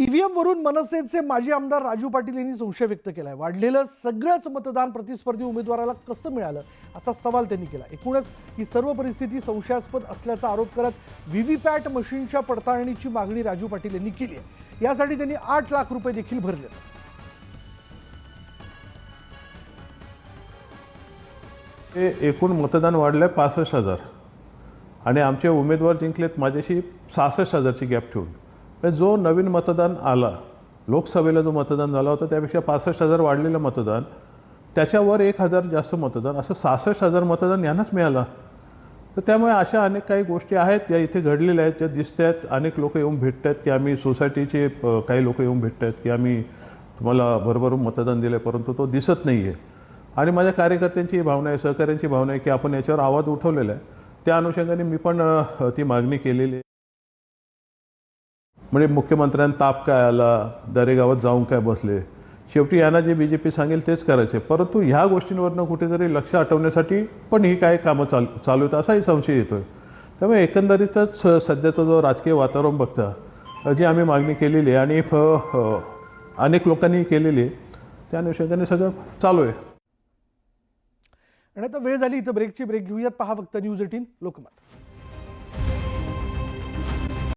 EVM वरून मनसेचे माजी आमदार राजू पाटील यांनी संशय व्यक्त केलाय. वाढलेलं सगळंच मतदान प्रतिस्पर्धी उमेदवाराला कसं मिळालं असा सवाल त्यांनी केला. एकूणच ही सर्व परिस्थिती संशयास्पद असल्याचा आरोप करत व्हीव्हीपॅट मशीनच्या पडताळणीची मागणी राजू पाटील यांनी केली आहे. यासाठी त्यांनी आठ लाख रुपये देखील भरले. हे एकूण मतदान वाढलं आहे पासष्ट हजार. आणि आमचे उमेदवार जिंकलेत माझ्याशी सहासष्ट हजारची गॅप ठेवून. म्हणजे जो नवीन मतदान आला लोकसभेला जो मतदान झाला होता त्यापेक्षा पासष्ट हजार वाढलेलं मतदान त्याच्यावर एक हजार जास्त मतदान असं सहासष्ट हजार मतदान यांनाच मिळालं. तर त्यामुळे अशा अनेक काही गोष्टी आहेत ज्या इथे घडलेल्या आहेत ज्या दिसत आहेत अनेक लोक येऊन भेटत आहेत की आम्ही सोसायटीचे काही लोक येऊन भेटत आहेत की आम्ही तुम्हाला भरभरून मतदान दिलं आहे परंतु तो दिसत नाही आहे आणि माझ्या कार्यकर्त्यांची भावना आहे सहकाऱ्यांची भावना आहे की आपण याच्यावर आवाज उठवलेला आहे. त्या अनुषंगाने मी पण ती मागणी केलेली आहे. म्हणजे मुख्यमंत्र्यांना ताप काय आला? दरेगावात जाऊन काय बसले? शेवटी यांना जे बी जे पी सांगेल तेच करायचे. परंतु ह्या गोष्टींवरनं कुठेतरी लक्ष हटवण्यासाठी पण ही काय कामं चाल चालू आहेत असाही संशय येतोय. त्यामुळे एकंदरीतच सध्याचा जो राजकीय वातावरण बघता जी आम्ही मागणी केलेली आहे आणि फ- अनेक लोकांनी केलेली आहे त्या अनुषंगाने सगळं चालू आहे. आणि आता वेळ झाली इथं ब्रेकची ब्रेक घेऊयात. पहा फक्त न्यूज एटीन लोकमत.